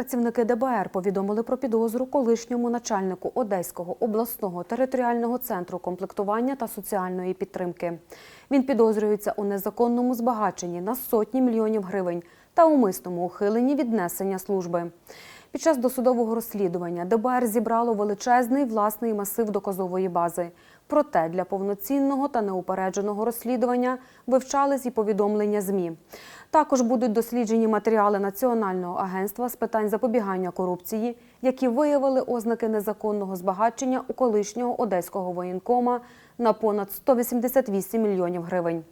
Працівники ДБР повідомили про підозру колишньому начальнику Одеського обласного територіального центру комплектування та соціальної підтримки. Він підозрюється у незаконному збагаченні на сотні мільйонів гривень та умисному ухиленні від несення служби. Під час досудового розслідування ДБР зібрало величезний власний масив доказової бази. Проте для повноцінного та неупередженого розслідування вивчались і повідомлення ЗМІ. Також будуть досліджені матеріали Національного агентства з питань запобігання корупції, які виявили ознаки незаконного збагачення у колишнього одеського воєнкома на понад 188 мільйонів гривень.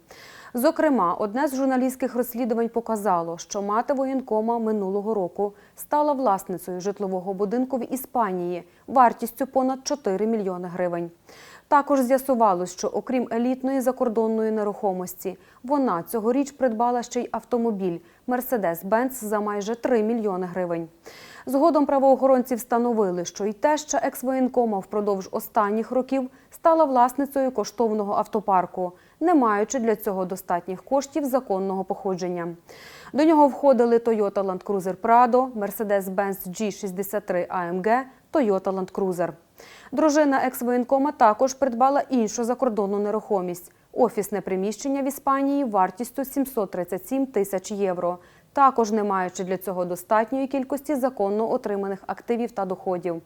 Зокрема, одне з журналістських розслідувань показало, що мати воєнкома минулого року стала власницею житлового будинку в Іспанії вартістю понад 4 мільйони гривень. Також з'ясувалось, що окрім елітної закордонної нерухомості, вона цьогоріч придбала ще й автомобіль Mercedes-Benz за майже 3 мільйони гривень. Згодом правоохоронці встановили, що й теща екс-воєнкома впродовж останніх років стала власницею коштовного автопарку, не маючи для цього достатніх коштів законного походження. До нього входили Toyota Land Cruiser Prado, Mercedes-Benz G63 AMG, Toyota Land Cruiser. Дружина екс-воєнкома також придбала іншу закордонну нерухомість – офісне приміщення в Іспанії вартістю 737 тисяч євро, також не маючи для цього достатньої кількості законно отриманих активів та доходів.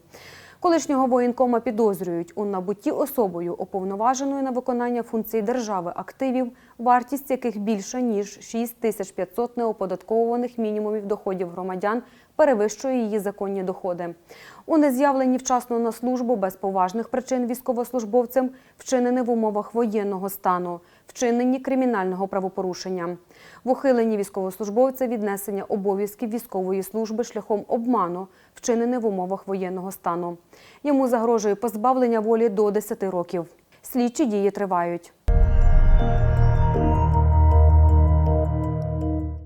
Колишнього воєнкома підозрюють у набутті особою, уповноваженою на виконання функцій держави активів, вартість яких більша ніж 6500 неоподатковуваних мінімумів доходів громадян перевищує її законні доходи. У нез'явленні вчасно на службу без поважних причин військовослужбовцем вчинене в умовах воєнного стану, вчиненні кримінального правопорушення, в ухиленні військовослужбовця віднесення обов'язків військової служби шляхом обману, вчинене в умовах воєнного стану. Йому загрожує позбавлення волі до 10 років. Слідчі дії тривають.